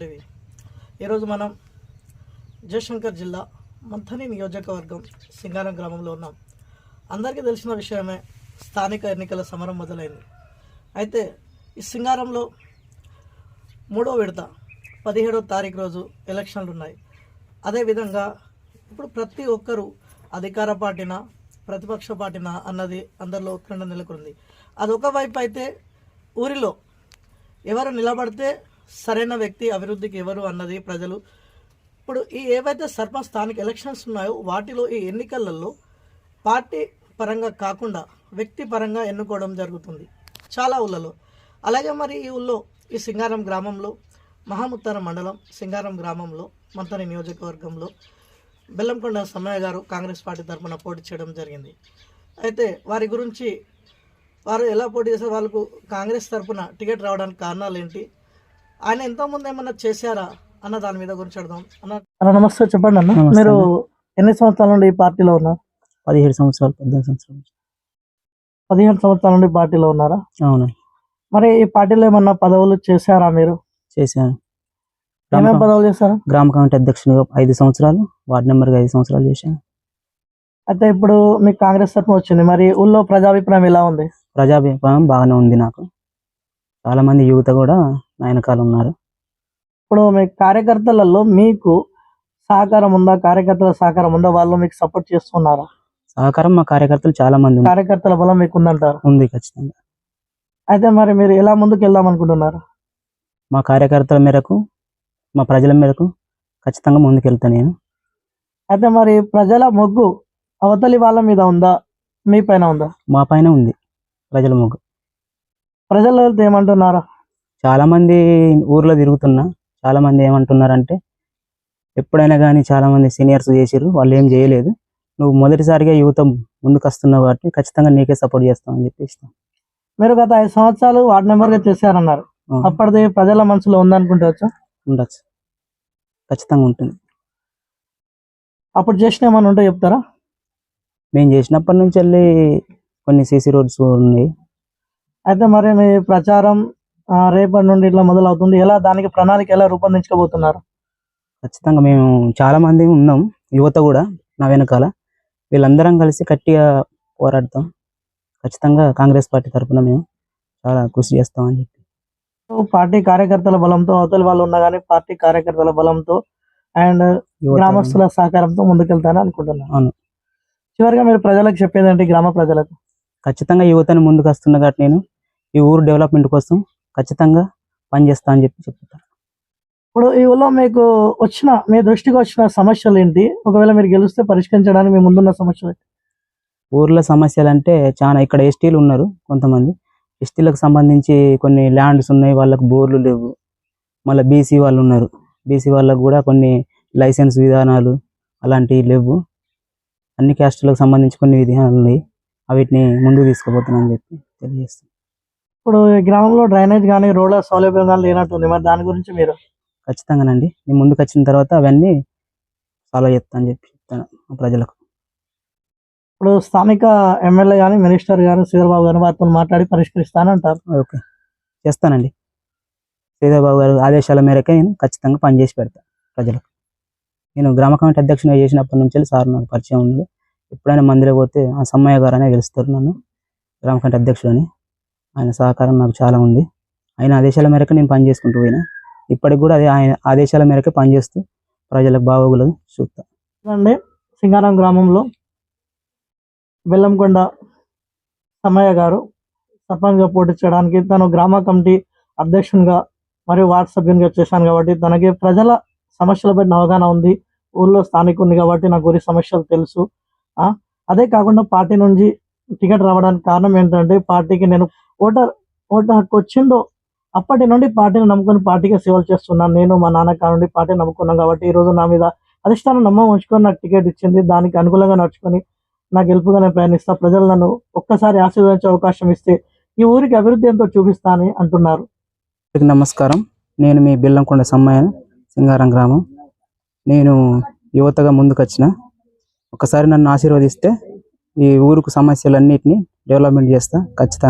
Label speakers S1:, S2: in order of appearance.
S1: TV. ఈరోజు మనం జయశంకర్ జిల్లా మంథని నియోజకవర్గం సింగారం గ్రామంలో ఉన్నాం. అందరికీ తెలిసిన విషయమే స్థానిక ఎన్నికల సమరం మొదలైంది. అయితే ఈ సింగారంలో మూడో విడత పదిహేడో తారీఖు రోజు ఎలక్షన్లు ఉన్నాయి అదేవిధంగా ఇప్పుడు ప్రతి ఒక్కరూ అధికార పార్టీనా ప్రతిపక్ష పార్టీనా అన్నది అందరిలో ఉత్కంఠ నెలకొంది. అదొక వైపు అయితే ఊరిలో ఎవరు నిలబడితే సరైన వ్యక్తి అభివృద్ధికి ఎవరు అన్నది ప్రజలు ఇప్పుడు ఈ ఏవైతే సర్పంచ్ స్థానిక ఎలక్షన్స్ ఉన్నాయో వాటిలో ఈ ఎన్నికలలో పార్టీ పరంగా కాకుండా వ్యక్తి పరంగా ఎన్నుకోవడం జరుగుతుంది. చాలా ఊళ్ళలో అలాగే మరి ఈ ఊళ్ళో ఈ సింగారం గ్రామంలో మహాముత్తార మండలం సింగారం గ్రామంలో మంతని నియోజకవర్గంలో బెల్లంకొండ సమ్మయ్య గారు కాంగ్రెస్ పార్టీ తరఫున పోటీ చేయడం జరిగింది. అయితే వారి గురించి వారు ఎలా పోటీ చేశారు వాళ్ళకు కాంగ్రెస్ తరఫున టికెట్ రావడానికి కారణాలు ఏంటి ఆయన ఎంతోమంది ఏమన్నా చేశారా అన్న దాని మీద గురించి అడదాం అన్న. నమస్తే చెప్పండి అన్న. మీరు. ఎన్ని సంవత్సరాల నుండి ఈ పార్టీలో ఉన్నారు?
S2: పదిహేడు సంవత్సరాలు పద్దెనిమిది సంవత్సరాలు
S1: పదిహేను సంవత్సరాల నుండి పార్టీలో ఉన్నారా?
S2: అవును.
S1: మరి ఈ పార్టీలో ఏమన్నా పదవులు చేశారా మీరు?
S2: చేశాను.
S1: ఏమేమి పదవులు చేశారు?
S2: గ్రామ కమిటీ అధ్యక్షునిగా ఐదు సంవత్సరాలు వార్డు నెంబర్గా ఐదు సంవత్సరాలు చేశాను.
S1: అయితే ఇప్పుడు మీకు కాంగ్రెస్ తరఫున వచ్చింది. మరి ఊళ్ళో ప్రజాభిప్రాయం ఎలా ఉంది?
S2: ప్రజాభిప్రాయం బాగానే ఉంది నాకు. చాలా మంది యువత కూడా నా వెనకాల ఉన్నారు.
S1: ఇప్పుడు మీ కార్యకర్తలలో మీకు సహకారం ఉందా? కార్యకర్తల సహకారం ఉందా? వాళ్ళు మీకు సపోర్ట్ చేస్తున్నారా?
S2: సహకారం మా కార్యకర్తలు చాలా మంది.
S1: కార్యకర్తల బలం మీకు ఉందంటారు
S2: ఉంది ఖచ్చితంగా.
S1: అయితే మరి మీరు ఎలా ముందుకు వెళ్దాం అనుకుంటున్నారు?
S2: మా కార్యకర్తల మేరకు మా ప్రజల మేరకు ఖచ్చితంగా ముందుకెళ్తా నేను.
S1: అయితే మరి ప్రజల మొగ్గు అవతలి వాళ్ళ మీద ఉందా? మీ పైన ఉందా?
S2: మా పైన ఉంది ప్రజల మొగ్గు.
S1: ప్రజలు ఏమంటున్నారు?
S2: చాలా మంది ఊర్లో తిరుగుతున్నా చాలా మంది ఏమంటున్నారంటే ఎప్పుడైనా కానీ చాలా మంది సీనియర్స్ చేసిర్రు వాళ్ళు ఏం చేయలేదు. నువ్వు మొదటిసారిగా యువత ముందుకు వస్తున్నావు కాబట్టి ఖచ్చితంగా నీకే సపోర్ట్ చేస్తామని చెప్పి ఇస్తాం
S1: మీరు గత ఐదు సంవత్సరాలు వార్డు మెంబర్గా చేశారన్నారు అప్పటిది ప్రజల మనసులో ఉందనుకుంటవచ్చు
S2: ఉండొచ్చు. ఖచ్చితంగా ఉంటుంది.
S1: అప్పుడు చేసిన ఏమన్నా ఉంటే చెప్తారా?
S2: మేము చేసినప్పటి నుంచి వెళ్ళి కొన్ని సీసీ రోడ్స్ ఉన్నాయి.
S1: అయితే మరి మీ ప్రచారం ఆ, రేపటి నుండి ఇట్లా మొదలవుతుంది. ఎలా దానికి ప్రణాళిక ఎలా రూపొందించుకోబోతున్నారు?
S2: ఖచ్చితంగా మేము చాలా మంది ఉన్నాం యువత కూడా నా వెనకాల. వీళ్ళందరం కలిసి గట్టిగా పోరాడతాం. ఖచ్చితంగా కాంగ్రెస్ పార్టీ తరఫున మేము చాలా కృషి చేస్తామని చెప్పి.
S1: పార్టీ కార్యకర్తల బలంతో అవతలి వాళ్ళు ఉన్నా కానీ పార్టీ కార్యకర్తల బలంతో అండ్ గ్రామస్తుల సహకారంతో ముందుకెళ్తానని అనుకుంటున్నాను.
S2: అవును.
S1: చివరిగా మీరు ప్రజలకు చెప్పేదంటే గ్రామ ప్రజలకు.
S2: ఖచ్చితంగా యువతని ముందుకు వస్తున్నా కాబట్టి నేను ఈ ఊరు డెవలప్మెంట్ కోసం ఖచ్చితంగా పనిచేస్తా అని చెప్పి చెప్తాను.
S1: ఇప్పుడు ఈ ఊళ్ళో మీకు వచ్చిన మీ దృష్టికి వచ్చిన సమస్యలు ఏంటి? ఒకవేళ మీరు గెలిస్తే పరిష్కరించడానికి మీ ముందున్న సమస్యలు ఏంటి?
S2: ఊర్లో సమస్యలు అంటే చాలా ఇక్కడ ఎస్టీలు ఉన్నారు కొంతమంది. ఎస్టీలకు సంబంధించి కొన్ని ల్యాండ్స్ ఉన్నాయి వాళ్ళకి బోర్లు లేవు. మళ్ళీ బీసీ వాళ్ళు ఉన్నారు. బీసీ వాళ్ళకు కూడా కొన్ని లైసెన్స్ విధానాలు అలాంటివి లేవు. అన్ని క్యాస్టులకు సంబంధించి కొన్ని విధానాలు ఉన్నాయి. వీటిని ముందుకు తీసుకుపోతున్నాను చెప్పి తెలియజేస్తాను
S1: ఇప్పుడు గ్రామంలో డ్రైనేజ్ కానీ రోడ్ల సౌలభ్యం కానీ లేనట్టుంది. మరి దాని గురించి మీరు?
S2: ఖచ్చితంగానండి. నేను ముందుకు వచ్చిన తర్వాత అవన్నీ ఫాలో చేస్తాను చెప్పి చెప్తాను ప్రజలకు.
S1: ఇప్పుడు స్థానిక ఎమ్మెల్యే కానీ మినిస్టర్ కానీ శ్రీధర్బాబు గారు వారితో మాట్లాడి పరిష్కరిస్తానంటారు.
S2: ఓకే. చేస్తానండి. శ్రీధర్బాబు గారు ఆదేశాల మేరకే నేను ఖచ్చితంగా పనిచేసి పెడతాను ప్రజలకు. నేను గ్రామ కమిటీ అధ్యక్షునిగా చేసినప్పటి నుంచి సార్ నాకు పరిచయం ఉంది. ఎప్పుడైనా మందిరం పోతే ఆ సమ్మయ్య గారు అనే గెలుస్తారు నన్ను. గ్రామ కమిటీ అధ్యక్షుడని. ఆయన సహకారం నాకు చాలా ఉంది. ఆయన ఆదేశాల మేరకు నేను పని చేసుకుంటూ పోయినా. ఇప్పటికి కూడా అదే ఆయన ఆదేశాల మేరకే పనిచేస్తూ ప్రజలకు బాగోగులు చూస్తా
S1: అండి సింగారం గ్రామంలో బెల్లంకొండ సమయ్య గారు సర్పంచ్గా పోటీ చేయడానికి తను గ్రామ కమిటీ అధ్యక్షునిగా మరియు వార్డు సభ్యునిగా చేశాను కాబట్టి తనకి ప్రజల సమస్యలపై అవగాహన ఉంది. ఊళ్ళో స్థానికుని కాబట్టి నాకు ఊరి సమస్యలు తెలుసు. అదే కాకుండా పార్టీ నుంచి టికెట్ రావడానికి కారణం ఏంటంటే పార్టీకి నేను ఓటర్ ఓటర్ హక్కు వచ్చిందో అప్పటి నుండి పార్టీని నమ్ముకొని పార్టీకి సేవలు చేస్తున్నాను. నేను మా నాన్న కానుండి పార్టీని నమ్ముకున్నాను కాబట్టి ఈ రోజు నా మీద అధిష్టానం నమ్మకం ఉంచుకొని నాకు టికెట్ ఇచ్చింది. దానికి అనుకూలంగా నడుచుకొని నా గెలుపుగానే ప్రయాణిస్తా. ప్రజలు నన్ను ఒక్కసారి ఆశీర్వదించే అవకాశం ఇస్తే ఈ ఊరికి అభివృద్ధి ఎంతో చూపిస్తానని అంటున్నారు.
S2: నమస్కారం. నేను మీ బిల్లంకొండ సమ్మయ్య సింగారం గ్రామం. నేను యువతగా ముందుకు వచ్చిన ఒకసారి నన్ను ఆశీర్వదిస్తే ఈ ఊరుకు సమస్యలన్నిటిని డెవలప్మెంట్ చేస్తా. ఖచ్చితంగా.